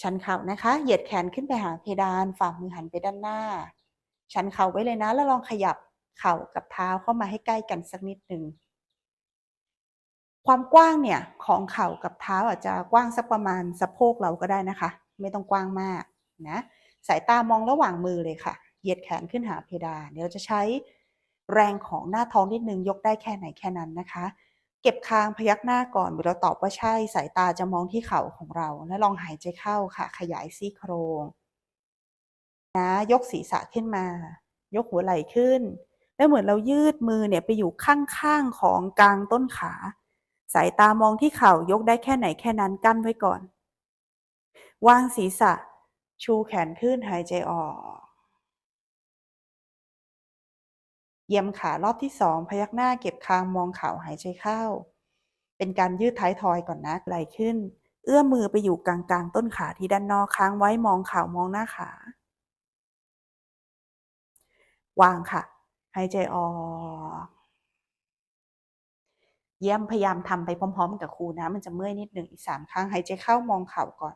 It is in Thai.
ชันเข่านะคะ เหยียดแขนขึ้นไปหาเพดาน ฝ่ามือหันไปด้านหน้า ชันเข่าไว้เลยนะ แล้วลองขยับเข่ากับเท้าเข้ามาให้ใกล้กันสักนิดหนึ่ง ความกว้างเนี่ยของเข่ากับเท้าอาจจะกว้างสักประมาณสะโพกเราก็ได้นะคะ ไม่ต้องกว้างมากนะ สายตามองระหว่างมือเลยค่ะ เหยียดแขนขึ้นหาเพดาน เดี๋ยวจะใช้แรงของหน้าท้องนิดนึงยกได้แค่ไหนแค่นั้นนะคะ เก็บคางพยักหน้าก่อนเวลาตอบว่าใช่สายตาจะมองที่เข่าของเรา แล้วลองหายใจเข้าค่ะ ขยายซี่โครงนะยกศีรษะขึ้นมา ยกหัวไหล่ขึ้น แล้วเหมือนเรายืดมือเนี่ยไปอยู่ข้างๆของกลางต้นขา สายตามองที่เข่ายกได้แค่ไหนแค่นั้นกั้นไว้ก่อน วางศีรษะ ชูแขนขึ้นหายใจออก เยี่ยมขารอบที่สองพยักหน้าเก็บคางมองเข่าหายใจเข้า เป็นการยืดท้ายทอยก่อนนะไหลขึ้น เอื้อมมือไปอยู่กลางๆ ต้นขาที่ด้านนอกค้างไว้มองเข่ามองหน้าขาวางค่ะ หายใจออก เยี่ยมพยายามทำไปพร้อม ๆ กับครูนะ มันจะเมื่อยนิดหนึ่งอีกสามครั้งหายใจเข้ามองเข่าก่อน